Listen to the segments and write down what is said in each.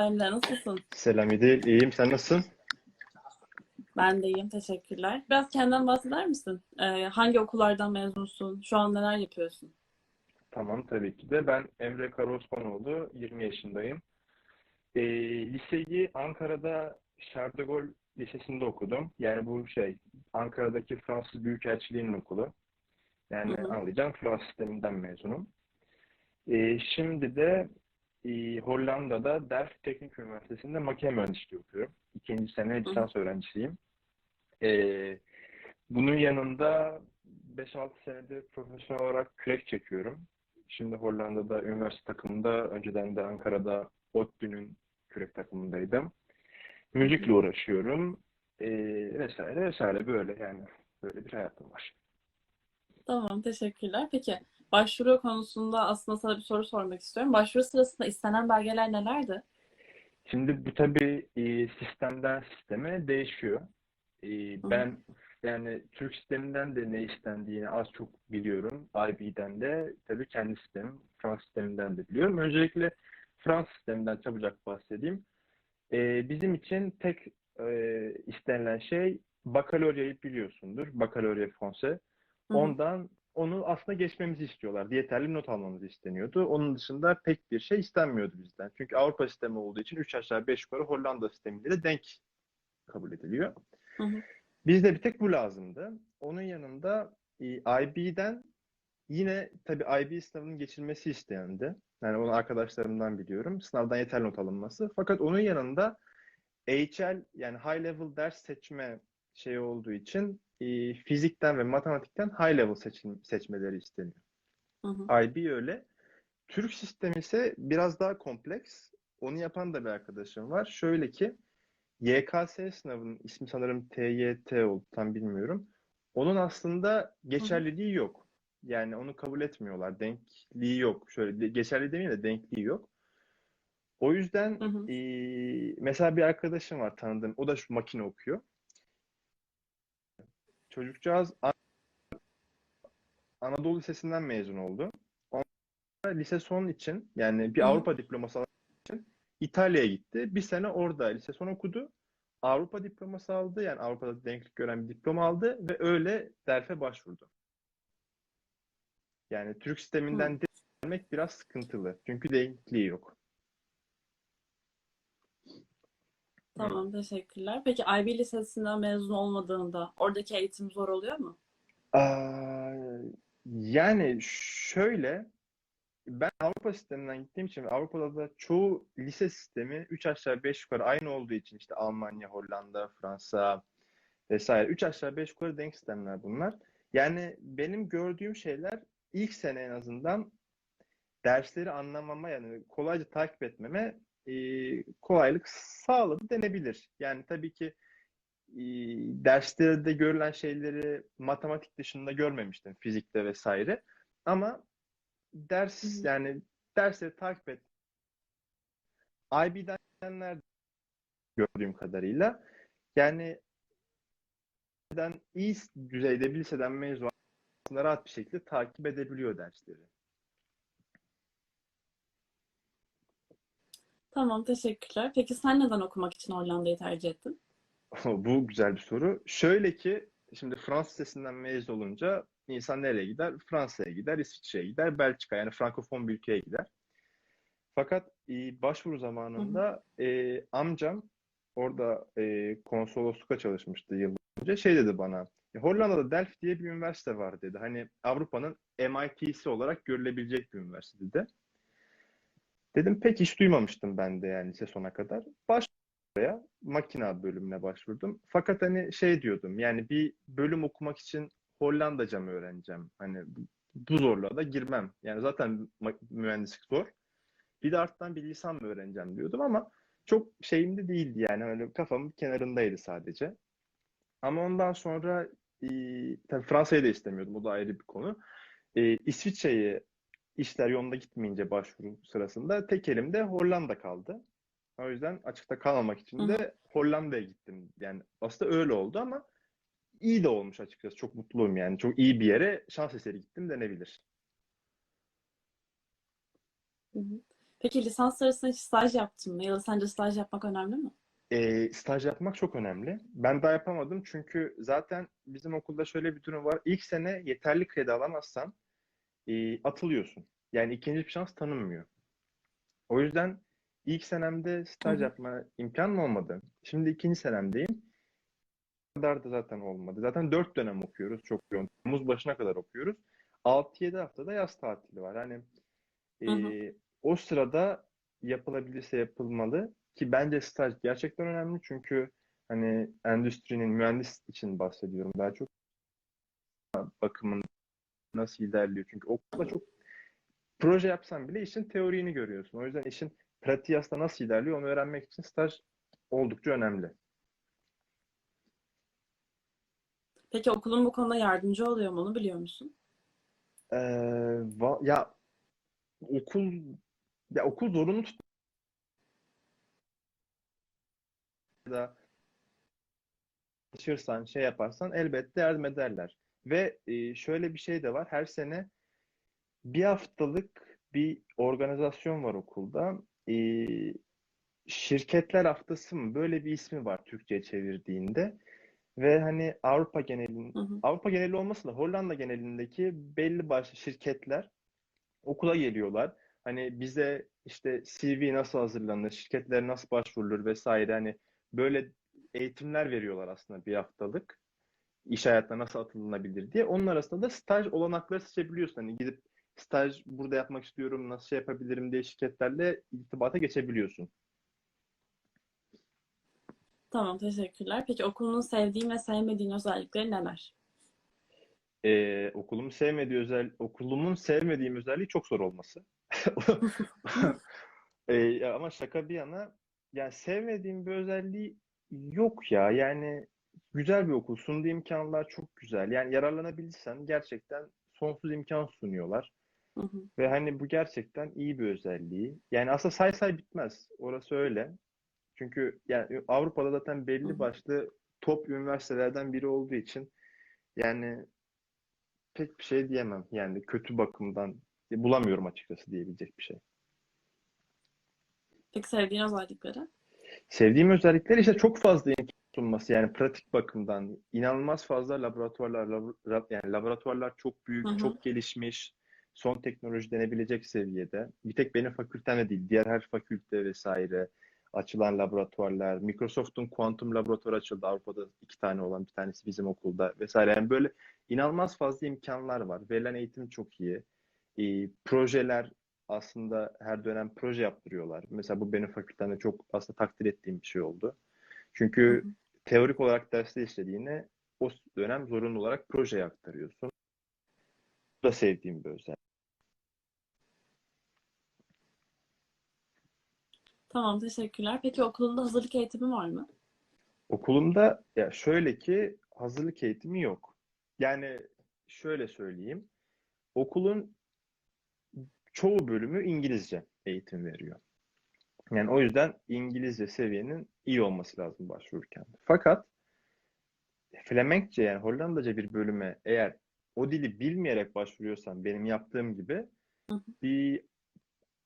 Emre nasılsın? Selam İdil, iyiyim. Sen nasılsın? Ben de iyiyim, teşekkürler. Biraz kendinden bahseder misin? Ee, hangi okullardan mezunsun? Şu an neler yapıyorsun? Tamam, tabii ki de. Ben Emre Karaosmanoğlu, 20 yaşındayım. Ee, liseyi Ankara'da Charles de Gaulle Lisesi'nde okudum. Yani bu şey, Ankara'daki Fransız Büyükelçiliği'nin okulu. Yani Hı hı. anlayacağım, Fransız sisteminden mezunum. Ee, şimdi de e, Hollanda'da Delft Teknik Üniversitesi'nde makine mühendisliği okuyorum. İkinci sene lisans öğrencisiyim. Ee, bunun yanında 5-6 senedir profesyonel olarak kürek çekiyorum. Şimdi Hollanda'da üniversite takımında, önceden de Ankara'da ODTÜ'nün kürek takımındaydım. Müzikle uğraşıyorum. Ee, vesaire vesaire böyle yani böyle bir hayatım var. Tamam, teşekkürler. Peki, başvuru konusunda aslında sana bir soru sormak istiyorum. Başvuru sırasında istenen belgeler nelerdi? Şimdi bu tabii e, sistemden sisteme değişiyor. E, ben yani Türk sisteminden de ne istendiğini az çok biliyorum. IB'den de tabii kendi sistemim, Fransız sisteminden de biliyorum. Öncelikle Fransız sisteminden çabucak bahsedeyim. E, bizim için tek e, istenilen şey bakalorayı biliyorsundur. Bakalorya Français. Ondan onu aslında geçmemizi istiyorlardı. Yeterli not almamız isteniyordu. Onun dışında pek bir şey istenmiyordu bizden. Çünkü Avrupa sistemi olduğu için 3 aşağı 5 yukarı Hollanda sistemiyle de denk kabul ediliyor. Bizde bir tek bu lazımdı. Onun yanında e, IB'den yine tabii IB sınavının geçilmesi istendi. Yani onu arkadaşlarımdan biliyorum. Sınavdan yeterli not alınması. Fakat onun yanında HL yani High Level ders seçme şey olduğu için e, fizikten ve matematikten High Level seçim, seçmeleri isteniyor. Hı hı. IB öyle. Türk sistemi ise biraz daha kompleks. Onu yapan da bir arkadaşım var. Şöyle ki YKS sınavının ismi sanırım TYT oldu tam bilmiyorum. Onun aslında geçerliliği yok. Yani onu kabul etmiyorlar. Denkliği yok. Şöyle de- geçerli demeyeyim de denkliği yok. O yüzden Hı hı. eee, mesela bir arkadaşım var tanıdığım. O da şu makine okuyor. Çocukcağız An- Anadolu Lisesi'nden mezun oldu. Ondan lise son için yani bir Hı hı. Avrupa diploması almak için İtalya'ya gitti. Bir sene orada lise son okudu. Avrupa diploması aldı. Yani Avrupa'da denklik gören bir diploma aldı ve öyle derfe başvurdu. Yani Türk Hı. sisteminden gelmek biraz sıkıntılı. Çünkü denkliği yok. Hı. Tamam, teşekkürler. Peki IB lisesinden mezun olmadığında oradaki eğitim zor oluyor mu? Aa, yani şöyle ben Avrupa sisteminden gittiğim için Avrupa'da da çoğu lise sistemi 3 aşağı 5 yukarı aynı olduğu için işte Almanya, Hollanda, Fransa vesaire 3 aşağı 5 yukarı denk sistemler bunlar. Yani benim gördüğüm şeyler ilk sene en azından dersleri anlamama yani kolayca takip etmeme e, kolaylık sağladı denebilir. Yani tabii ki e, derslerde görülen şeyleri matematik dışında görmemiştim fizikte vesaire. Ama ders yani dersleri takip et. IB'den gördüğüm kadarıyla yani iyi düzeyde bir liseden mezun rahat bir şekilde takip edebiliyor dersleri. Tamam, teşekkürler. Peki sen neden okumak için Hollanda'yı tercih ettin? Bu güzel bir soru. Şöyle ki şimdi Fransız Lisesi'nden mezun olunca insan nereye gider? Fransa'ya gider, İsviçre'ye gider, Belçika yani Frankofon bir ülkeye gider. Fakat e, başvuru Hı hı. zamanında e, amcam orada e, konsolosluğa çalışmıştı yıllar önce. Şey dedi bana, "E, Hollanda'da Delft diye bir üniversite var dedi. Hani Avrupa'nın MIT'si olarak görülebilecek bir üniversite dedi. Dedim pek hiç duymamıştım ben de yani lise sona kadar. Başvurmaya makina bölümüne başvurdum. Fakat hani şey diyordum yani bir bölüm okumak için Hollandaca mı öğreneceğim? Hani bu zorluğa da girmem. Yani zaten mühendislik zor. Bir de arttan bir lisan mı öğreneceğim diyordum ama çok şeyimde değildi yani öyle kafamın kenarındaydı sadece. Ama ondan sonra e, tabii Fransa'yı da istemiyordum. O da ayrı bir konu. E, İsviçre'ye işler yolunda gitmeyince başvuru sırasında tek elimde Hollanda kaldı. O yüzden açıkta kalmamak için de Hollanda'ya gittim. Yani aslında öyle oldu ama iyi de olmuş açıkçası. Çok mutluyum yani. Çok iyi bir yere şans eseri gittim denebilir. Hı hı. Peki lisans sırasında hiç staj yaptın mı? Ya da sence staj yapmak önemli mi? E, staj yapmak çok önemli. Ben daha yapamadım çünkü zaten bizim okulda şöyle bir durum var. İlk sene yeterli kredi alamazsan e, atılıyorsun. Yani ikinci bir şans tanınmıyor. O yüzden ilk senemde staj yapma imkanım olmadı. Şimdi ikinci senemdeyim. Kadar da zaten olmadı. Zaten dört dönem okuyoruz çok yoğun. Temmuz başına kadar okuyoruz. 6-7 haftada yaz tatili var. Hani Hı hı. e, o sırada yapılabilirse yapılmalı ki bence staj gerçekten önemli çünkü hani endüstrinin mühendis için bahsediyorum daha çok bakımın nasıl ilerliyor. Çünkü okulda çok proje yapsan bile işin teorini görüyorsun. O yüzden işin pratiği aslında nasıl ilerliyor onu öğrenmek için staj oldukça önemli. Peki okulun bu konuda yardımcı oluyor mu? Onu biliyor musun? Ee, va- ya okul ya okul zorunlu tut da çalışırsan şey yaparsan elbette yardım ederler. Ve e, şöyle bir şey de var. Her sene bir haftalık bir organizasyon var okulda. E, şirketler haftası mı? Böyle bir ismi var Türkçe'ye çevirdiğinde. Ve hani Avrupa genelin Hı hı. Avrupa geneli olmasa da Hollanda genelindeki belli başlı şirketler okula geliyorlar. Hani bize işte CV nasıl hazırlanır, şirketlere nasıl başvurulur vesaire hani böyle eğitimler veriyorlar aslında bir haftalık. İş hayatına nasıl atılınabilir diye. Onun arasında da staj olanakları seçebiliyorsun. Hani gidip staj burada yapmak istiyorum, nasıl şey yapabilirim diye şirketlerle irtibata geçebiliyorsun. Tamam, teşekkürler. Peki okulunun sevdiğin ve sevmediğin özellikleri neler? Ee, okulumu sevmediği özel okulumun sevmediğim özelliği çok zor olması. Ee, ama şaka bir yana yani sevmediğim bir özelliği yok ya. Yani güzel bir okul. Sunduğu imkanlar çok güzel. Yani yararlanabilirsen gerçekten sonsuz imkan sunuyorlar. Hı hı. Ve hani bu gerçekten iyi bir özelliği. Yani aslında say say bitmez. Orası öyle. Çünkü yani Avrupa'da zaten Hı belli hı. başlı top üniversitelerden biri olduğu için yani pek bir şey diyemem. Yani kötü bakımdan bulamıyorum açıkçası diyebilecek bir şey. Peki sevdiğin özellikleri? Sevdiğim özellikler işte çok fazla imkan sunması yani pratik bakımdan inanılmaz fazla laboratuvarlar lab- yani laboratuvarlar çok Hı büyük, hı. çok gelişmiş, son teknoloji denebilecek seviyede. Bir tek benim fakültemde değil, diğer her fakülte vesaire açılan laboratuvarlar. Microsoft'un kuantum laboratuvarı açıldı Avrupa'da iki tane olan bir tanesi bizim okulda vesaire. Yani böyle inanılmaz fazla imkanlar var. Verilen eğitim çok iyi. Ee, projeler aslında her dönem proje yaptırıyorlar. Mesela bu benim fakültemde çok aslında takdir ettiğim bir şey oldu. Hı Çünkü hı. Teorik olarak derste işlediğine o dönem zorunlu olarak proje aktarıyorsun. Bu da sevdiğim bir özellik. Tamam, teşekkürler. Peki okulunda hazırlık eğitimi var mı? Okulumda ya şöyle ki hazırlık eğitimi yok. Yani şöyle söyleyeyim. Okulun çoğu bölümü İngilizce eğitim veriyor. Yani o yüzden İngilizce seviyenin iyi olması lazım başvururken. Fakat Flemenkçe yani Hollandaca bir bölüme eğer o dili bilmeyerek başvuruyorsan benim yaptığım gibi Hı hı. bir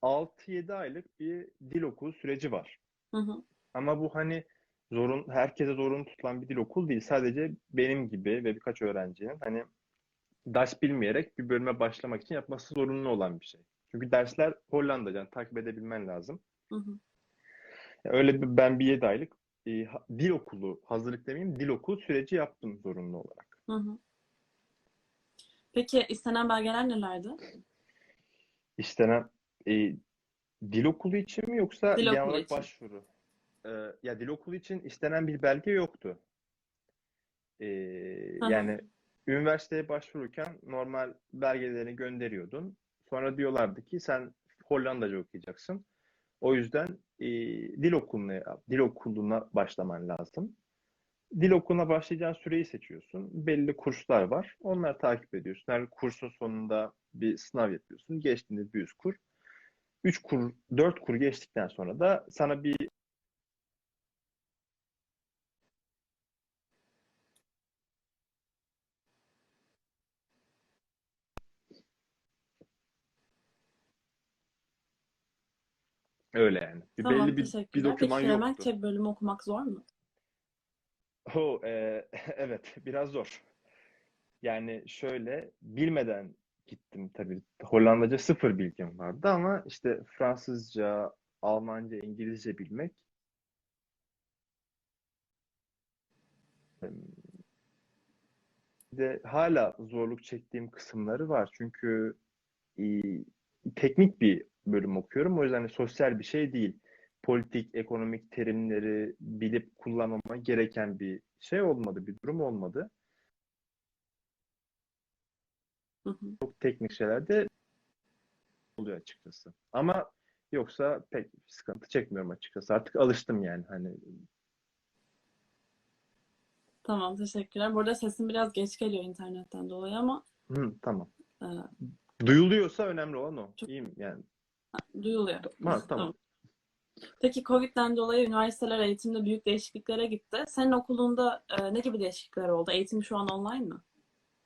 6-7 aylık bir dil okulu süreci var. Hı hı. Ama bu hani zorun herkese zorunlu tutulan bir dil okul değil. Sadece benim gibi ve birkaç öğrencinin hani ders bilmeyerek bir bölüme başlamak için yapması zorunlu olan bir şey. Çünkü dersler Hollandaca yani takip edebilmen lazım. Hı hı. Öyle bir ben bir 7 aylık e, dil okulu, hazırlık demeyeyim, dil okulu süreci yaptım zorunlu olarak. Hı hı. Peki istenen belgeler nelerdi? İstenen e, dil okulu için mi yoksa Dil genel okulu olarak için. başvuru? E, ya dil okulu için istenen bir belge yoktu. E, hı. yani üniversiteye başvururken normal belgelerini gönderiyordun. Sonra diyorlardı ki sen Hollandaca okuyacaksın. O yüzden e, dil okuluna dil okuluna başlaman lazım. Dil okuluna başlayacağın süreyi seçiyorsun. Belli kurslar var. Onları takip ediyorsun. Her kursun sonunda bir sınav yapıyorsun. Geçtiğinde bir üst kur. 3 kur, 4 kur geçtikten sonra da sana bir Öyle yani. Bir Tamam, belli bir, bir doküman Peki yoktu. Flemenkçe bölümü okumak zor mu? O, e, evet, biraz zor. Yani şöyle, bilmeden gittim tabii. Hollandaca sıfır bilgim vardı ama işte Fransızca, Almanca, İngilizce bilmek de hala zorluk çektiğim kısımları var. Çünkü e, teknik bir bölüm okuyorum. O yüzden de sosyal bir şey değil. Politik, ekonomik terimleri bilip kullanmama gereken bir şey olmadı, bir durum olmadı. Hı hı. Çok teknik şeyler de oluyor açıkçası. Ama yoksa pek sıkıntı çekmiyorum açıkçası. Artık alıştım yani. Hani Tamam, teşekkürler. Burada sesim biraz geç geliyor internetten dolayı ama hı, tamam. e, Duyuluyorsa önemli olan o. Çok- İyiyim yani. Duyuluyor. Ha, tamam. Peki Covid'den dolayı üniversiteler eğitimde büyük değişikliklere gitti. Senin okulunda e, ne gibi değişiklikler oldu? Eğitim şu an online mı?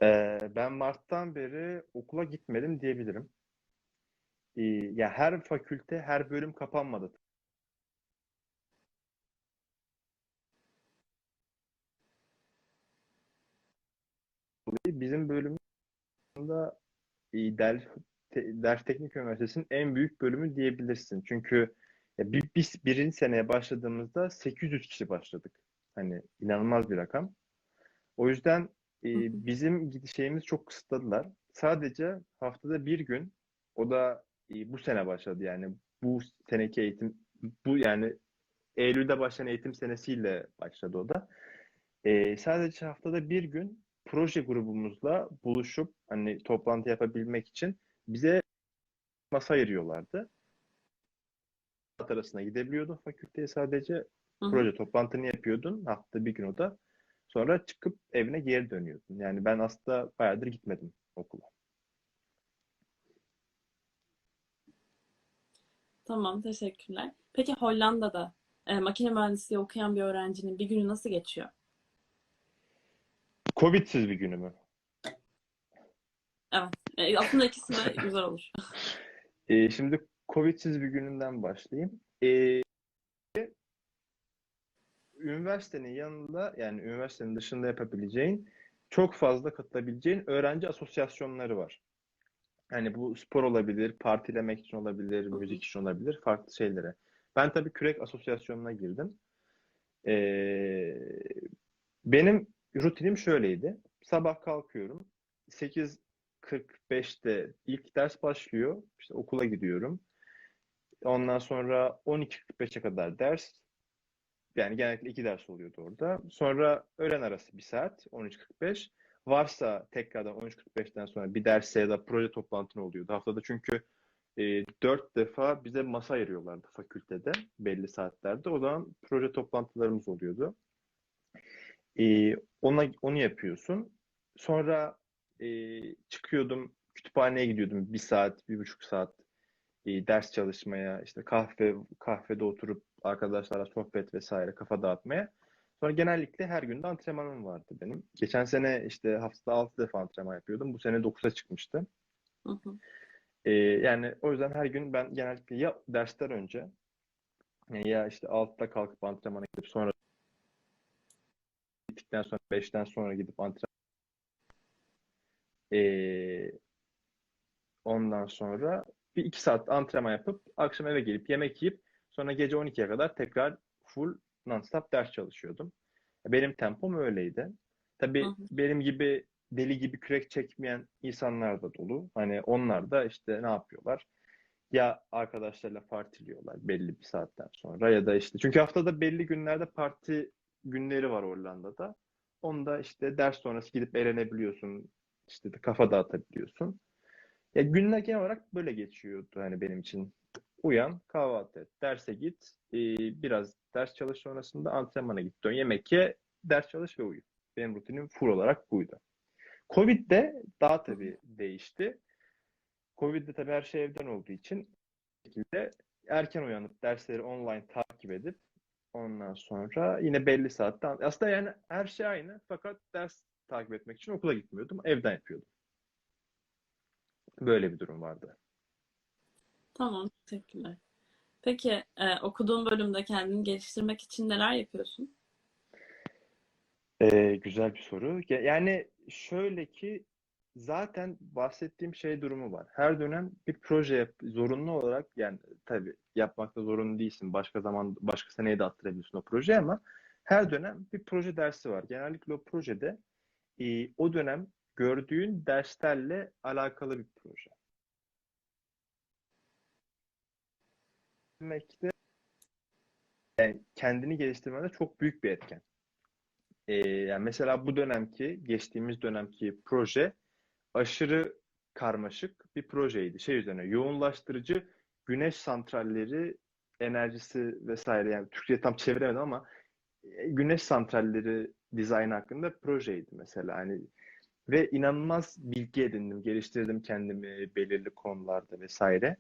Ee, ben Mart'tan beri okula gitmedim diyebilirim. Ee, ya her fakülte, her bölüm kapanmadı. Bizim bölümümüzde e, Delf, Te- Delft Teknik Üniversitesi'nin en büyük bölümü diyebilirsin. Çünkü ya bir, biz birinci seneye başladığımızda 800 kişi başladık. Hani inanılmaz bir rakam. O yüzden e, bizim gidişimizi çok kısıtladılar. Sadece haftada bir gün, o da e, bu sene başladı yani bu seneki eğitim, bu yani Eylül'de başlayan eğitim senesiyle başladı o da. E, sadece haftada bir gün proje grubumuzla buluşup hani toplantı yapabilmek için bize masa ayırıyorlardı. Saat arasına gidebiliyordun fakülteye sadece Hı hı. proje toplantını yapıyordun haftada bir gün o da. Sonra çıkıp evine geri dönüyordun. Yani ben aslında bayağıdır gitmedim okula. Tamam, teşekkürler. Peki Hollanda'da e, makine mühendisliği okuyan bir öğrencinin bir günü nasıl geçiyor? Covid'siz bir günü mü? E, aslında ikisi de güzel olur. Ee, şimdi Covid'siz bir gününden başlayayım. Ee, üniversitenin yanında yani üniversitenin dışında yapabileceğin çok fazla katılabileceğin öğrenci asosyasyonları var. Hani bu spor olabilir, partilemek için olabilir, müzik için olabilir, farklı şeylere. Ben tabii kürek asosyasyonuna girdim. Ee, benim rutinim şöyleydi. Sabah kalkıyorum. 8.45'te ilk ders başlıyor. İşte okula gidiyorum. Ondan sonra 12.45'e kadar ders. Yani genellikle iki ders oluyordu orada. Sonra öğlen arası bir saat 13.45. Varsa tekrardan 13.45'ten sonra bir ders ya da proje toplantın oluyordu haftada. Çünkü e, dört defa bize masa ayırıyorlardı fakültede belli saatlerde. O zaman proje toplantılarımız oluyordu. E, ona, onu yapıyorsun. Sonra e, çıkıyordum, kütüphaneye gidiyordum bir saat, bir buçuk saat e, ders çalışmaya, işte kahve kahvede oturup arkadaşlarla sohbet vesaire kafa dağıtmaya. Sonra genellikle her gün de antrenmanım vardı benim. Geçen sene işte haftada 6 defa antrenman yapıyordum. Bu sene 9'a çıkmıştı. Hı hı. E, yani o yüzden her gün ben genellikle ya dersler önce ya işte 6'da kalkıp antrenmana gidip sonra gittikten sonra 5'ten sonra gidip antrenman Ee, ondan sonra bir iki saat antrenman yapıp akşam eve gelip yemek yiyip sonra gece 12'ye kadar tekrar full non-stop ders çalışıyordum. Benim tempom öyleydi. Tabii hı. benim gibi deli gibi kürek çekmeyen insanlar da dolu. Hani onlar da işte ne yapıyorlar? Ya arkadaşlarla partiliyorlar belli bir saatten sonra ya da işte çünkü haftada belli günlerde parti günleri var Hollanda'da. Onda işte ders sonrası gidip eğlenebiliyorsun. İşte de kafa dağıtabiliyorsun. Ya günler genel olarak böyle geçiyordu hani benim için. Uyan, kahvaltı et, derse git, ee, biraz ders çalış sonrasında antrenmana git, dön, yemek ye, ders çalış ve uyu. Benim rutinim full olarak buydu. Covid'de daha tabii değişti. Covid'de tabii her şey evden olduğu için şekilde erken uyanıp dersleri online takip edip ondan sonra yine belli saatte aslında yani her şey aynı fakat ders takip etmek için okula gitmiyordum. Evden yapıyordum. Böyle bir durum vardı. Tamam, teşekkürler. Peki e, okuduğun bölümde kendini geliştirmek için neler yapıyorsun? Ee, güzel bir soru. Ya- Yani şöyle ki zaten bahsettiğim şey durumu var. Her dönem bir proje yap, zorunlu olarak yani tabii yapmakta zorunlu değilsin. Başka zaman başka seneye de attırabilirsin o projeyi ama her dönem bir proje dersi var. Genellikle o projede e, o dönem gördüğün derslerle alakalı bir proje. Demek de yani kendini geliştirmede çok büyük bir etken. Ee, yani mesela bu dönemki, geçtiğimiz dönemki proje aşırı karmaşık bir projeydi. Şey üzerine yoğunlaştırıcı güneş santralleri enerjisi vesaire yani Türkçe'ye tam çeviremedim ama e, güneş santralleri dizaynı hakkında projeydi mesela. Hani ve inanılmaz bilgi edindim, geliştirdim kendimi belirli konularda vesaire.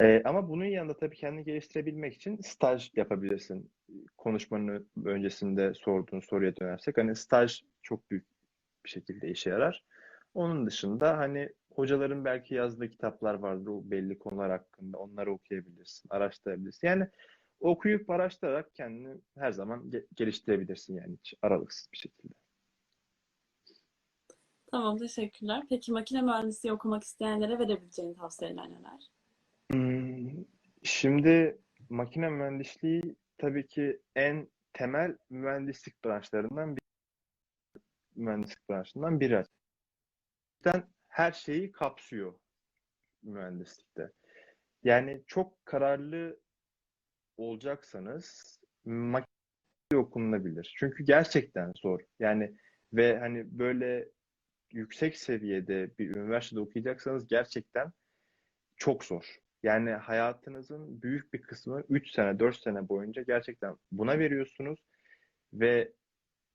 Ee, ama bunun yanında tabii kendini geliştirebilmek için staj yapabilirsin. Konuşmanın öncesinde sorduğun soruya dönersek hani staj çok büyük bir şekilde işe yarar. Onun dışında hani hocaların belki yazdığı kitaplar vardır o belli konular hakkında. Onları okuyabilirsin, araştırabilirsin. Yani okuyup araştırarak kendini her zaman ge- geliştirebilirsin yani hiç aralıksız bir şekilde. Tamam, teşekkürler. Peki makine mühendisliği okumak isteyenlere verebileceğin tavsiyeler neler? Hmm, Şimdi makine mühendisliği tabii ki en temel mühendislik branşlarından bir mühendislik branşından biri. Zaten her şeyi kapsıyor mühendislikte. Yani çok kararlı olacaksanız makine okunabilir. Çünkü gerçekten zor. Yani ve hani böyle yüksek seviyede bir üniversitede okuyacaksanız gerçekten çok zor. Yani hayatınızın büyük bir kısmı 3 sene, 4 sene boyunca gerçekten buna veriyorsunuz ve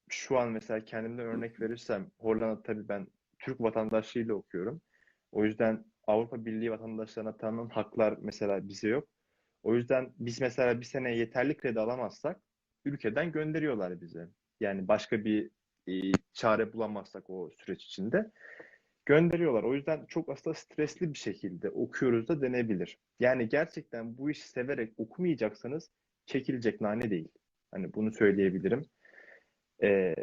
şu an mesela kendimden örnek verirsem Hollanda tabii ben Türk vatandaşlığıyla okuyorum. O yüzden Avrupa Birliği vatandaşlarına tanınan haklar mesela bize yok. O yüzden biz mesela bir sene yeterli kredi alamazsak ülkeden gönderiyorlar bize. Yani başka bir e, çare bulamazsak o süreç içinde gönderiyorlar. O yüzden çok aslında stresli bir şekilde okuyoruz da denebilir. Yani gerçekten bu işi severek okumayacaksanız çekilecek nane değil. Hani bunu söyleyebilirim. Ee,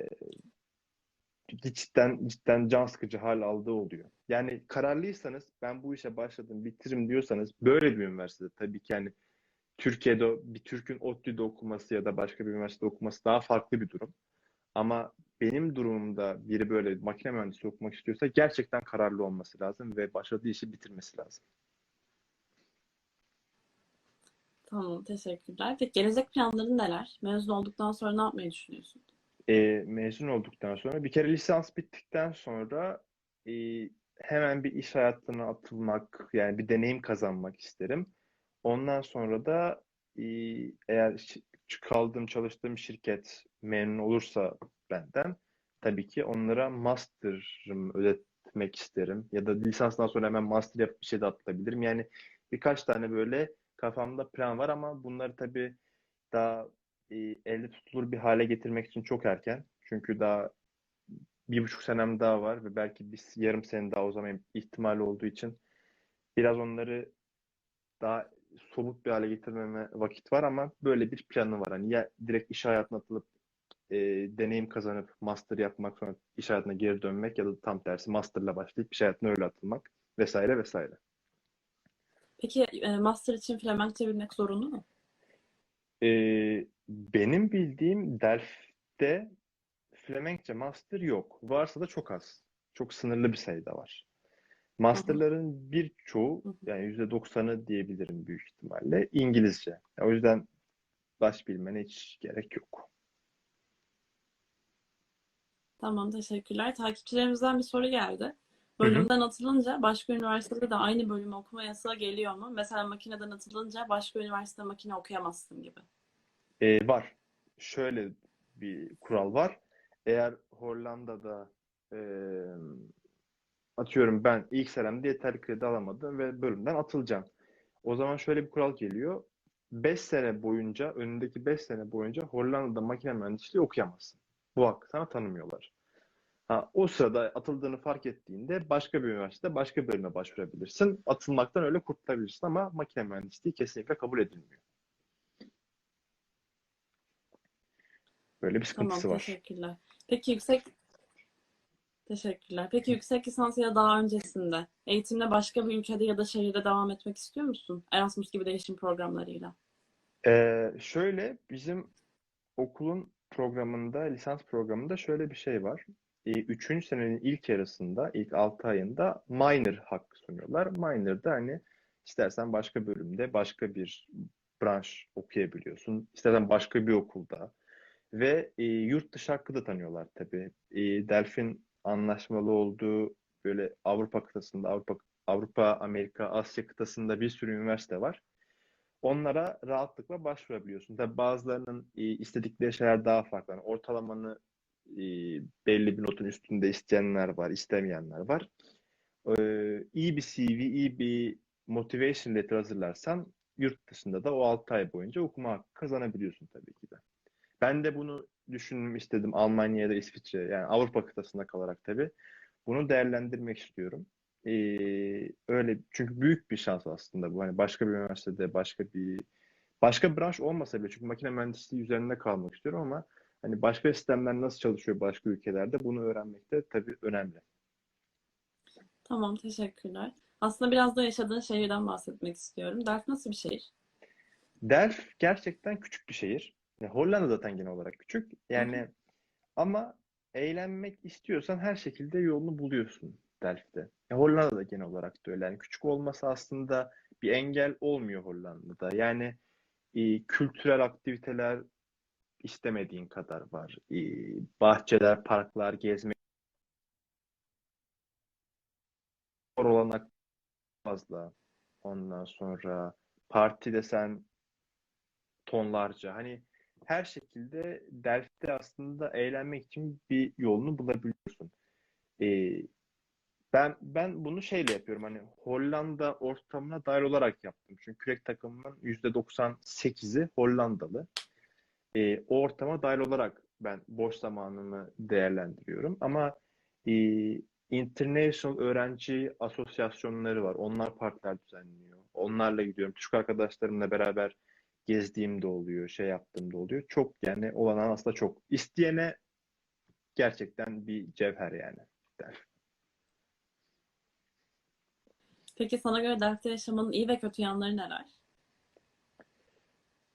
cidden cidden can sıkıcı hal aldığı oluyor. Yani kararlıysanız ben bu işe başladım, bitiririm diyorsanız böyle bir üniversitede tabii ki yani Türkiye'de bir Türk'ün ODTÜ'de okuması ya da başka bir üniversitede okuması daha farklı bir durum. Ama benim durumumda biri böyle makine mühendisliği okumak istiyorsa gerçekten kararlı olması lazım ve başladığı işi bitirmesi lazım. Tamam, teşekkürler. Peki gelecek planların neler? Mezun olduktan sonra ne yapmayı düşünüyorsun? E, mezun olduktan sonra bir kere lisans bittikten sonra e, hemen bir iş hayatına atılmak yani bir deneyim kazanmak isterim. Ondan sonra da eğer kaldığım çalıştığım şirket memnun olursa benden tabii ki onlara master'ımı ödetmek isterim. Ya da lisanstan sonra hemen master yapıp bir şey de atılabilirim. Yani birkaç tane böyle kafamda plan var ama bunları tabii daha elde tutulur bir hale getirmek için çok erken. Çünkü daha bir buçuk senem daha var ve belki bir yarım sene daha o zaman ihtimali olduğu için biraz onları daha somut bir hale getirmeme vakit var ama böyle bir planı var. Hani ya direkt iş hayatına atılıp e, deneyim kazanıp master yapmak sonra iş hayatına geri dönmek ya da tam tersi masterla başlayıp iş hayatına öyle atılmak vesaire vesaire. Peki e, master için Flemenkçe bilmek zorunlu mu? Ee, benim bildiğim Delft'te Flemenkçe master yok. Varsa da çok az. Çok sınırlı bir sayıda var. Masterların birçoğu yani %90'ı diyebilirim büyük ihtimalle İngilizce. O yüzden baş bilmene hiç gerek yok. Tamam, teşekkürler. Takipçilerimizden bir soru geldi. Bölümden atılınca başka üniversitede de aynı bölümü okuma yasağı geliyor mu? Mesela makineden atılınca başka üniversitede makine okuyamazsın gibi. Ee, var. Şöyle bir kural var. Eğer Hollanda'da eee, atıyorum ben ilk senemde yeterli kredi alamadım ve bölümden atılacağım. O zaman şöyle bir kural geliyor. 5 sene boyunca, önündeki 5 sene boyunca Hollanda'da makine mühendisliği okuyamazsın. Bu hakkı sana tanımıyorlar. Ha, o sırada atıldığını fark ettiğinde başka bir üniversitede başka bölüme başvurabilirsin. Atılmaktan öyle kurtulabilirsin ama makine mühendisliği kesinlikle kabul edilmiyor. Böyle bir sıkıntısı tamam, var. Teşekkürler. Peki yüksek Teşekkürler. Peki yüksek lisans ya da daha öncesinde eğitimle başka bir ülkede ya da şehirde devam etmek istiyor musun? Erasmus gibi değişim programlarıyla. Ee, şöyle bizim okulun programında, lisans programında şöyle bir şey var. Ee, üçüncü senenin ilk yarısında, ilk 6 ayında minor hakkı sunuyorlar. Minor da hani istersen başka bölümde, başka bir branş okuyabiliyorsun. İstersen başka bir okulda. Ve e, yurt dışı hakkı da tanıyorlar tabii. E, Delfin anlaşmalı olduğu böyle Avrupa kıtasında, Avrupa, Avrupa, Amerika, Asya kıtasında bir sürü üniversite var. Onlara rahatlıkla başvurabiliyorsun. Tabii bazılarının e, istedikleri şeyler daha farklı. Yani ortalamanı e, belli bir notun üstünde isteyenler var, istemeyenler var. Ee, iyi bir CV, iyi bir motivation letter hazırlarsan yurt dışında da o 6 ay boyunca okuma hakkı kazanabiliyorsun tabii ki de. Ben de bunu düşündüm istedim Almanya ya da İsviçre yani Avrupa kıtasında kalarak tabii. Bunu değerlendirmek istiyorum. Ee, öyle çünkü büyük bir şans aslında bu. Hani başka bir üniversitede başka bir başka branş olmasa bile çünkü makine mühendisliği üzerinde kalmak istiyorum ama hani başka sistemler nasıl çalışıyor başka ülkelerde bunu öğrenmek de tabii önemli. Tamam, teşekkürler. Aslında biraz da yaşadığın şehirden bahsetmek istiyorum. Delft nasıl bir şehir? Delft gerçekten küçük bir şehir. Ya Hollanda zaten genel olarak küçük. Yani ama eğlenmek istiyorsan her şekilde yolunu buluyorsun Delft'te. Ya Hollanda da genel olarak da öyle. Yani küçük olması aslında bir engel olmuyor Hollanda'da. Yani e, kültürel aktiviteler istemediğin kadar var. E, bahçeler, parklar, gezmek olanak fazla. Ondan sonra parti desen tonlarca. Hani her şekilde Delft'te aslında eğlenmek için bir yolunu bulabiliyorsun. Ee, ben ben bunu şeyle yapıyorum. Hani Hollanda ortamına dahil olarak yaptım. Çünkü kürek takımının %98'i Hollandalı. Ee, o ortama dahil olarak ben boş zamanımı değerlendiriyorum. Ama e, International öğrenci asosyasyonları var. Onlar partiler düzenliyor. Onlarla gidiyorum. Türk arkadaşlarımla beraber gezdiğim de oluyor, şey yaptığım da oluyor. Çok yani olanan aslında çok. İsteyene gerçekten bir cevher yani. Der. Peki sana göre Delft'te yaşamanın iyi ve kötü yanları neler?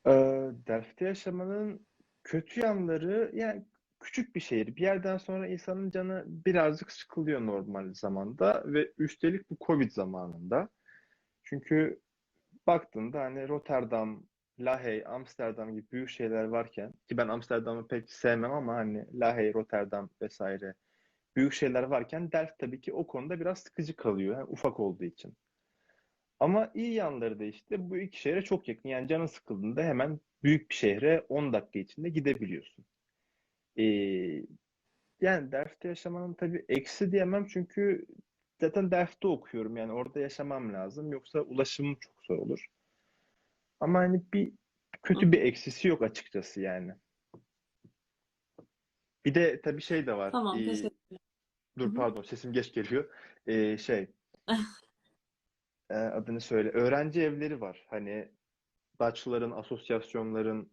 Ee, Delft'te yaşamanın kötü yanları yani küçük bir şehir. Bir yerden sonra insanın canı birazcık sıkılıyor normal zamanda ve üstelik bu Covid zamanında. Çünkü baktığında hani Rotterdam, Lahey, Amsterdam gibi büyük şeyler varken ki ben Amsterdam'ı pek sevmem ama hani Lahey, Rotterdam vesaire büyük şeyler varken Delft tabii ki o konuda biraz sıkıcı kalıyor. Yani ufak olduğu için. Ama iyi yanları da işte bu iki şehre çok yakın. Yani canın sıkıldığında hemen büyük bir şehre 10 dakika içinde gidebiliyorsun. Ee, yani Delft'te yaşamanın tabii eksi diyemem çünkü zaten Delft'te okuyorum. Yani orada yaşamam lazım. Yoksa ulaşımım çok zor olur. Ama hani bir kötü bir eksisi yok açıkçası yani. Bir de tabii şey de var. Tamam, Ee, teşekkürler. dur Hı hı. pardon sesim geç geliyor. Ee, şey e, adını söyle. Öğrenci evleri var. Hani Dutch'ların, asosyasyonların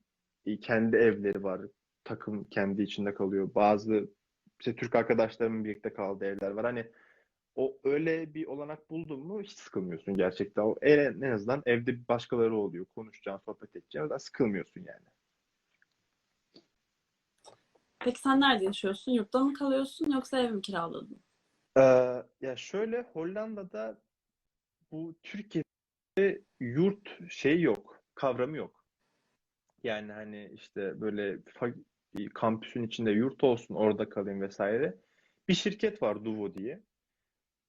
kendi evleri var. Takım kendi içinde kalıyor. Bazı işte Türk arkadaşlarımın birlikte kaldığı evler var. Hani o öyle bir olanak buldun mu hiç sıkılmıyorsun gerçekten. O en, en azından evde başkaları oluyor. Konuşacağın, sohbet edeceğin. O yüzden sıkılmıyorsun yani. Peki sen nerede yaşıyorsun? Yurtta mı kalıyorsun yoksa ev mi kiraladın? Ee, ya şöyle Hollanda'da bu Türkiye'de yurt şey yok, kavramı yok. Yani hani işte böyle kampüsün içinde yurt olsun orada kalayım vesaire. Bir şirket var Duvo diye.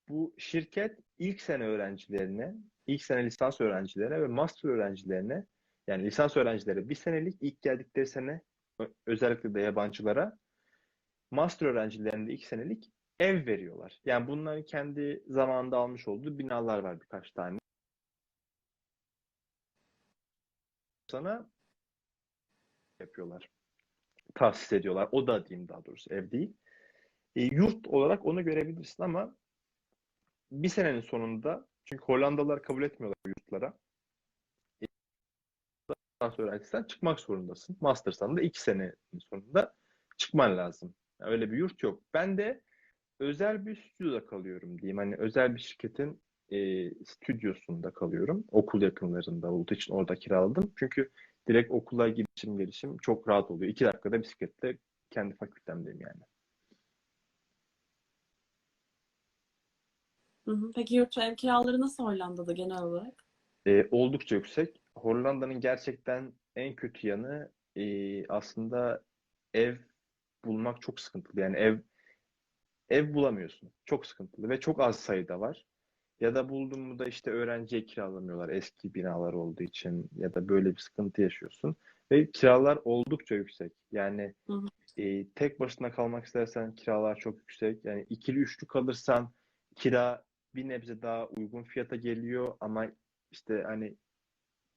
Bu şirket ilk sene öğrencilerine, ilk sene lisans öğrencilerine ve master öğrencilerine yani lisans öğrencileri bir senelik ilk geldikleri sene özellikle de yabancılara master öğrencilerine de iki senelik ev veriyorlar. Yani bunların kendi zamanında almış olduğu binalar var birkaç tane. Sana yapıyorlar. Tahsis ediyorlar. Oda diyeyim daha doğrusu ev değil. E, yurt olarak onu görebilirsin ama bir senenin sonunda çünkü Hollandalılar kabul etmiyorlar yurtlara. lisans öğrencisinden çıkmak zorundasın. Master'san da iki senenin sonunda çıkman lazım. Yani öyle bir yurt yok. Ben de özel bir stüdyoda kalıyorum diyeyim. Hani özel bir şirketin e, stüdyosunda kalıyorum. Okul yakınlarında olduğu için orada kiraladım. Çünkü direkt okula gidişim gelişim çok rahat oluyor. İki dakikada bisikletle kendi fakültemdeyim yani. Hı hı. Peki yurt ev kiraları nasıl Hollanda'da genel olarak? E, oldukça yüksek. Hollanda'nın gerçekten en kötü yanı e, aslında ev bulmak çok sıkıntılı. Yani ev ev bulamıyorsun. Çok sıkıntılı ve çok az sayıda var. Ya da buldun mu da işte öğrenciye kiralamıyorlar eski binalar olduğu için ya da böyle bir sıkıntı yaşıyorsun. Ve kiralar oldukça yüksek. Yani Hı hı. e, tek başına kalmak istersen kiralar çok yüksek. Yani ikili üçlü kalırsan kira bir nebze daha uygun fiyata geliyor ama işte hani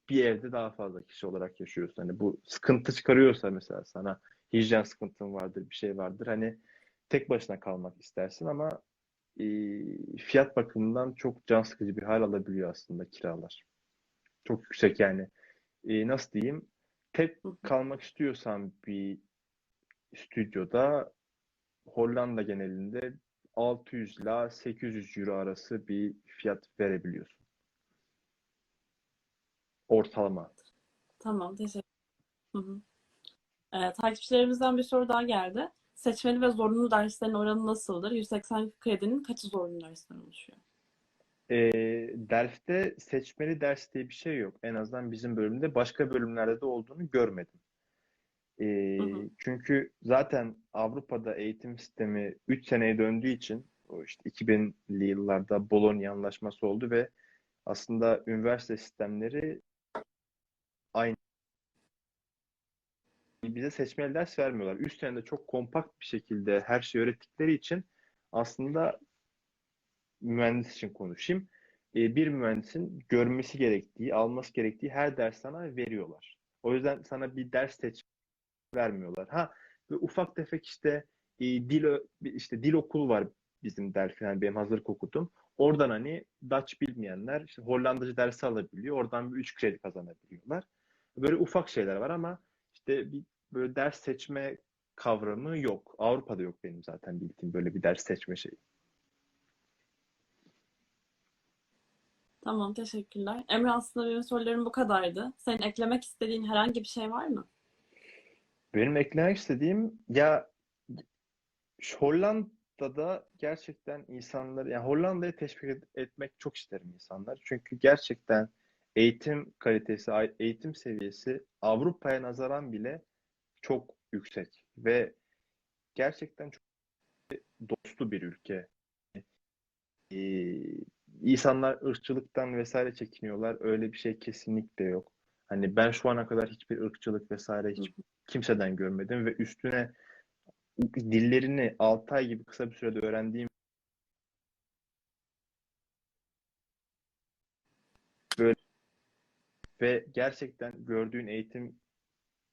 bir evde daha fazla kişi olarak yaşıyorsun. Hani bu sıkıntı çıkarıyorsa mesela sana hijyen sıkıntın vardır, bir şey vardır. Hani tek başına kalmak istersin ama e, fiyat bakımından çok can sıkıcı bir hal alabiliyor aslında kiralar. Çok yüksek yani. E, nasıl diyeyim? Tek kalmak istiyorsan bir stüdyoda Hollanda genelinde 600 ila 800 euro arası bir fiyat verebiliyorsun. Ortalama. Tamam, teşekkür Hı hı. Ee, takipçilerimizden bir soru daha geldi. Seçmeli ve zorunlu derslerin oranı nasıldır? 180 kredinin kaçı zorunlu dersten oluşuyor? E, Delft'te seçmeli ders diye bir şey yok. En azından bizim bölümde başka bölümlerde de olduğunu görmedim. E. çünkü zaten Avrupa'da eğitim sistemi 3 seneye döndüğü için o işte 2000'li yıllarda Bologna Anlaşması oldu ve aslında üniversite sistemleri aynı. Bize seçmeli ders vermiyorlar. Üst senede çok kompakt bir şekilde her şeyi öğrettikleri için aslında mühendis için konuşayım. E, bir mühendisin görmesi gerektiği, alması gerektiği her ders sana veriyorlar. O yüzden sana bir ders seç vermiyorlar. Ha ve ufak tefek işte e, dil işte dil okulu var bizim Delphi yani benim hazırlık okudum. Oradan hani Dutch bilmeyenler işte Hollandacı dersi alabiliyor. Oradan bir 3 kredi kazanabiliyorlar. Böyle ufak şeyler var ama işte bir böyle ders seçme kavramı yok. Avrupa'da yok benim zaten bildiğim böyle bir ders seçme şeyi. Tamam, teşekkürler. Emre aslında benim sorularım bu kadardı. Senin eklemek istediğin herhangi bir şey var mı? Benim eklemek istediğim ya Hollanda'da gerçekten insanları yani Hollanda'yı teşvik et- etmek çok isterim insanlar. Çünkü gerçekten eğitim kalitesi, eğitim seviyesi Avrupa'ya nazaran bile çok yüksek ve gerçekten çok dostlu bir ülke. Ee, insanlar ırkçılıktan vesaire çekiniyorlar. Öyle bir şey kesinlikle yok. Hani ben şu ana kadar hiçbir ırkçılık vesaire hiç kimseden görmedim ve üstüne dillerini 6 ay gibi kısa bir sürede öğrendiğim böyle ve gerçekten gördüğün eğitim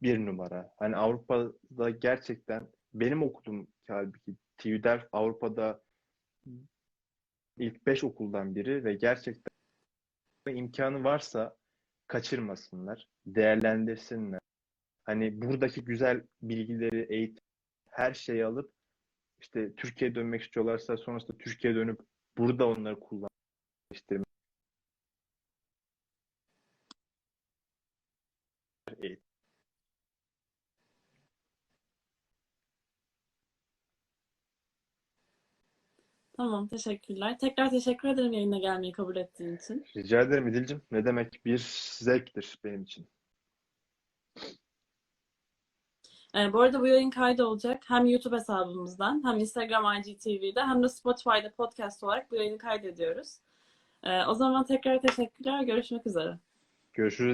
bir numara. Hani Avrupa'da gerçekten benim okuduğum halbuki TÜ Delft Avrupa'da ilk 5 okuldan biri ve gerçekten imkanı varsa kaçırmasınlar, değerlendirsinler. Hani buradaki güzel bilgileri, eğitim, her şeyi alıp işte Türkiye'ye dönmek istiyorlarsa sonrasında Türkiye'ye dönüp burada onları kullanmak isterim. Eğitim. Tamam, teşekkürler. Tekrar teşekkür ederim yayına gelmeyi kabul ettiğin için. Rica ederim İdil'cim. Ne demek? Bir zevktir benim için. Ee, bu arada bu yayın kaydı olacak. Hem YouTube hesabımızdan, hem Instagram IGTV'de, hem de Spotify'da podcast olarak bu yayını kaydediyoruz. Ee, o zaman tekrar teşekkürler. Görüşmek üzere. Görüşürüz.